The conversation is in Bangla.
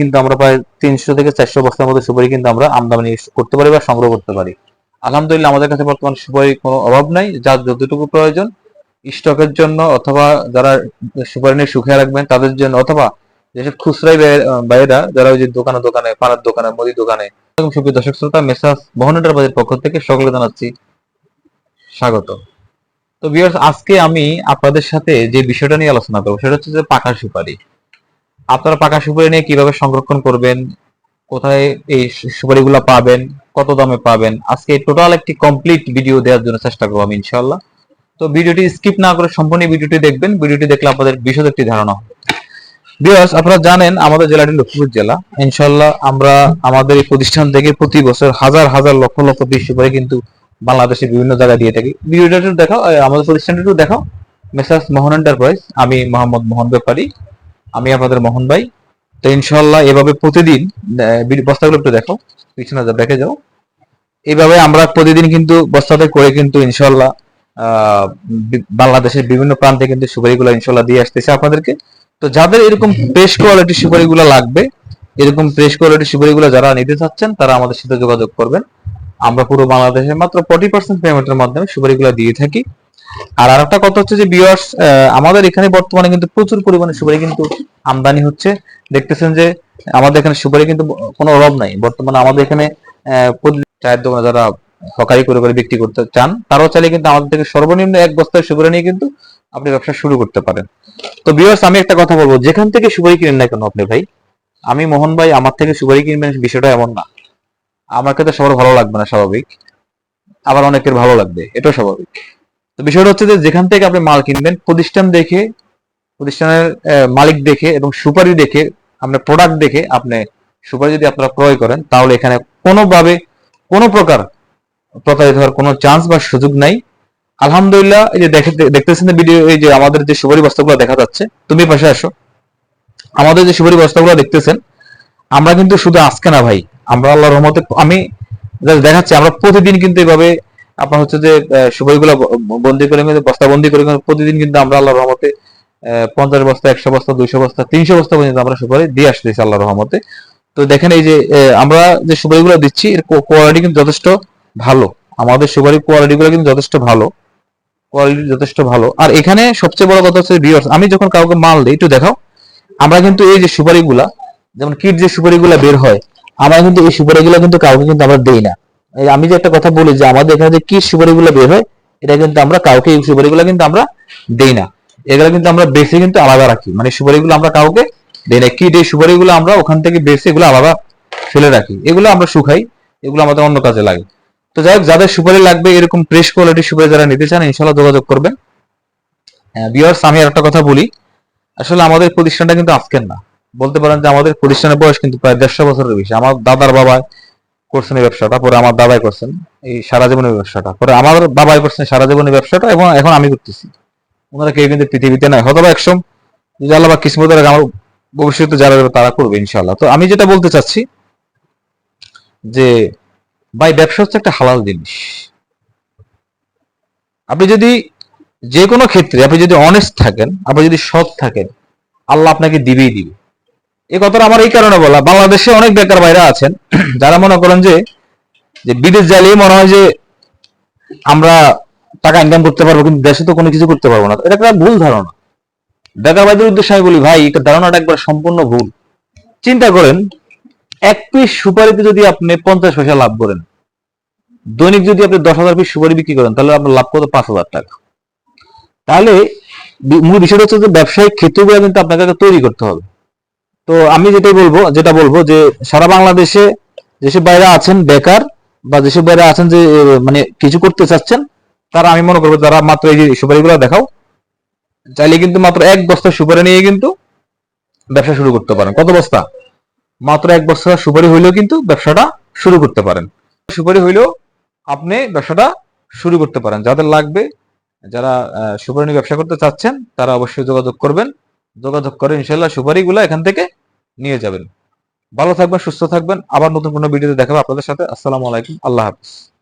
কিন্তু আমরা প্রায় তিনশো থেকে চারশো বস্তার মতো সুপারি কিন্তু আমরা আমদানি করতে পারি বা সংগ্রহ করতে পারি। আলহামদুলিল্লাহ আমাদের কাছে বর্তমান সুপারি কোনো অভাব নাই যার যতটুকু প্রয়োজন স্টকের জন্য অথবা যারা সুপারি নিয়ে শুকিয়ে রাখবেন তাদের জন্য অথবা যেসব খুচরাই বাইরা যারা ওই যে দোকানে দোকানে পাড়ার দোকানে, মুদি দোকানে এরকম সুপ্রিয় দর্শক শ্রোতা, মেসাজ মোহনটার বাজার পক্ষ থেকে সকলে জানাচ্ছি স্বাগত। তো ভিউয়ার্স আজকে আমি আপনাদের সাথে যে বিষয়টা নিয়ে আলোচনা করব, সেটা হচ্ছে যে পাকা সুপারি। আপনারা পাকা সুপারি নিয়ে কীভাবে সংরক্ষণ করবেন? কোথায় এই সুপারিগুলো পাবেন? কত দামে পাবেন? আজকে টোটাল একটি কমপ্লিট ভিডিও দেওয়ার জন্য চেষ্টা করব আমি ইনশাল্লাহ তো ভিডিওটি স্কিপ না করে সম্পূর্ণ ভিডিওটি দেখবেন। ভিডিওটি দেখলে আপনাদের বিশদ একটি ধারণা ভিউয়ার্স আপনারা জানেন, আমাদের জেলাটি লক্ষ্মীপুর জেলা। ইনশাল্লাহ আমরা আমাদের এই প্রতিষ্ঠান থেকে প্রতি বছর হাজার হাজার লক্ষ লক্ষ পিস সুপারি কিন্তু বাংলাদেশের বিভিন্ন জায়গায় দিয়ে থাকি। ভিডিওটা একটু দেখাও আমাদের প্রতিষ্ঠানটা একটু দেখাও মেসার্স মোহন এন্টারপ্রাইজ আমি মোহাম্মদ মোহন ব্যাপারী। আমি আপনাদের মোহন ভাই। তো ইনশাল্লাহ এভাবে প্রতিদিন বস্তাগুলো একটু দেখো, পিছনে যা দেখে যাও। এইভাবে আমরা প্রতিদিন কিন্তু বস্তাতে করে কিন্তু ইনশাল্লাহ বাংলাদেশের বিভিন্ন প্রান্তে কিন্তু সুপারিগুলো ইনশাল্লাহ দিয়ে আসতেছে আপনাদেরকে। তো যাদের এরকম ফ্রেশ কোয়ালিটি সুপারিগুলো লাগবে, এরকম ফ্রেশ কোয়ালিটি সুপারিগুলো যারা নিতে চাচ্ছেন, তারা আমাদের সাথে যোগাযোগ করবেন। আমরা পুরো বাংলাদেশে মাত্র ফর্টি পার্সেন্ট পেমেন্টের মাধ্যমে সুপারিগুলো দিয়ে থাকি। আর আরেকটা কথা হচ্ছে যে বিয়ার্স আমাদের এখানে বর্তমানে কিন্তু প্রচুর পরিমাণে সুপারি কিন্তু আমদানি হচ্ছে। দেখতেছেন যে আমাদের এখানে সুপারি কিন্তু কোনো অভাব নাই। বর্তমানে আমাদের এখানে চায়ের দোকানে যারা হকারি করে করে বিক্রি করতে চান, তারাও চাইলে কিন্তু আমাদের থেকে সর্বনিম্ন এক বস্তায় সুপারি নিয়ে কিন্তু আপনি ব্যবসা শুরু করতে পারেন। তো বিয়ার্স আমি একটা কথা বলব, যেখান থেকে সুপারি কিনেন না কেন আপনি ভাই? আমি মোহন ভাই, আমার থেকে সুপারি কিনবেন বিষয়টা এমন না। আমার কাছে সবার ভালো লাগবে না, স্বাভাবিক। আবার অনেকের ভালো লাগবে, এটাও স্বাভাবিক। তো বিষয়টা হচ্ছে যে যেখান থেকে আপনি মাল কিনবেন, প্রতিষ্ঠান দেখে, প্রতিষ্ঠানের মালিক দেখে এবং সুপারি দেখে, আপনার প্রোডাক্ট দেখে আপনি সুপারি যদি আপনারা ক্রয় করেন, তাহলে এখানে কোনোভাবে কোনো প্রকার প্রতারিত হওয়ার কোনো চান্স বা সুযোগ নাই। আলহামদুলিল্লাহ, এই যে দেখতেছেন ভিডিও এই যে আমাদের যে সুপারি বস্তাগুলো দেখা যাচ্ছে, তুমি পাশে আসো। আমাদের যে সুপারি বস্তাগুলো দেখতেছেন, আমরা কিন্তু শুধু আজকে না ভাই, আমরা আল্লাহর রহমতে, আমি দেখাচ্ছি, আমরা প্রতিদিন কিন্তু এভাবে আপনার হচ্ছে যে ব- বন্দি করে বস্তা বন্দি করে প্রতিদিন কিন্তু আমরা আল্লাহ রহমতে পঞ্চাশ বস্তা, একশো বস্তা, দুইশো বস্তা, তিনশো বস্তা পর্যন্ত আমরা সুপারি দিয়ে আসতেছি আল্লাহ রহমতে। তো দেখেন এই যে আমরা যে সুপারিগুলো দিচ্ছি, এর কোয়ালিটি কিন্তু যথেষ্ট ভালো। আমাদের সুপারি কোয়ালিটি গুলো কিন্তু যথেষ্ট ভালো। কোয়ালিটি যথেষ্ট ভালো। আর এখানে সবচেয়ে বড় কথা হচ্ছে ভিউয়ার্স আমি যখন কাউকে মাল দিই, একটু দেখাও। আমরা কিন্তু এই যে সুপারিগুলা, যেমন কিট যে সুপারিগুলা বের হয়, আমরা কিন্তু এই সুপারিগুলো কিন্তু কাউকে কিন্তু আমরা দেই না। আমি যে একটা কথা বলি যে আমাদের এখানে যে কিট সুপারিগুলো বের হয়, এটা কিন্তু আমরা কাউকে এই সুপারিগুলো কিন্তু আমরা দেই না। এগুলো কিন্তু আমরা বেছে কিন্তু আলাদা রাখি। মানে সুপারিগুলো আমরা কাউকে দেই না। কিট এই সুপারিগুলো আমরা ওখান থেকে বেছে এগুলো আলাদা ফেলে রাখি। এগুলো আমরা শুকাই, এগুলো আমাদের অন্য কাজে লাগে। তো যাই হোক, যাদের সুপারি লাগবে, এরকম ফ্রেশ কোয়ালিটি সুপারি যারা নিতে চান ইনশাল্লাহ যোগাযোগ করবেন। বিয়ার্স আমি আর একটা কথা বলি। আসলে আমাদের প্রতিষ্ঠানটা কিন্তু আজকের না। বলতে পারেন যে আমাদের প্রতিষ্ঠানের বয়স কিন্তু প্রায় দেড়শো বছরের বেশি। আমার দাদার বাবা করছেন এই ব্যবসাটা, পরে আমার দাদাই করছেন এই সারা জীবনের ব্যবসাটা। পরে আমার বাবাই করছেন সারা জীবনের ব্যবসাটা এবং এখন আমি করতেছি। ওনারা কেউ কিন্তু পৃথিবীতে নাই হয়তো বা একসময় যদি আল্লাহ কিসমত আমার ভবিষ্যতে যারা যাবে তারা করবে ইনশাল্লাহ তো আমি যেটা বলতে চাচ্ছি যে, ভাই, ব্যবসা হচ্ছে একটা হালাল জিনিস। আপনি যদি যে কোনো ক্ষেত্রে আপনি যদি অনেস্ট থাকেন, আপনি যদি সৎ থাকেন, আল্লাহ আপনাকে দিবেই দিবে। এই কথাটা আমার এই কারণে বলা, বাংলাদেশে অনেক বেকার বাইরে আছেন, যারা মনে করেন যে যে বিদেশ জ্বালিয়ে মনে হয় যে আমরা টাকা ইনকাম করতে পারব, কিন্তু দেশে তো কোনো কিছু করতে পারব না। এটা একটা ভুল ধারণা। বেকার বাইদের উদ্দেশ্যে আমি বলি, ভাই, এটা ধারণাটা একবার সম্পূর্ণ ভুল। চিন্তা করেন, এক পিস সুপারিতে যদি আপনি পঞ্চাশ পয়সা লাভ করেন, দৈনিক যদি আপনি দশ হাজার পিস সুপারি বিক্রি করেন, তাহলে আপনার লাভ কত? পাঁচ হাজার টাকা। তাহলে মূল বিষয়টা হচ্ছে যে ব্যবসায়িক ক্ষেত্রগুলো কিন্তু আপনাকে তৈরি করতে হবে। তো আমি যেটাই বলব, যেটা বলব যে সারা বাংলাদেশে যেসব বাইরে আছেন বেকার বা যেসব বাইরে আছেন যে মানে কিছু করতে চাচ্ছেন, তারা আমি মনে করব যারা মাত্র এই যে সুপারিগুলো দেখাও, চাইলে কিন্তু মাত্র এক বস্তা সুপারি নিয়ে কিন্তু ব্যবসা শুরু করতে পারেন। কত বস্তা? মাত্র এক বস্তা সুপারি হইলেও কিন্তু ব্যবসাটা শুরু করতে পারেন। সুপারি হইলেও আপনি ব্যবসাটা শুরু করতে পারেন। যাদের লাগবে, যারা সুপারি ব্যবসা করতে চাচ্ছেন, তারা অবশ্যই যোগাযোগ করবেন। যোগাযোগ করে ইনশাল্লাহ সুপারিগুলো এখান থেকে নিয়ে যাবেন। ভালো থাকবেন, সুস্থ থাকবেন। আবার নতুন কোনো ভিডিওতে দেখাবো আপনাদের সাথে। আসসালামু আলাইকুম। আল্লাহ হাফিজ।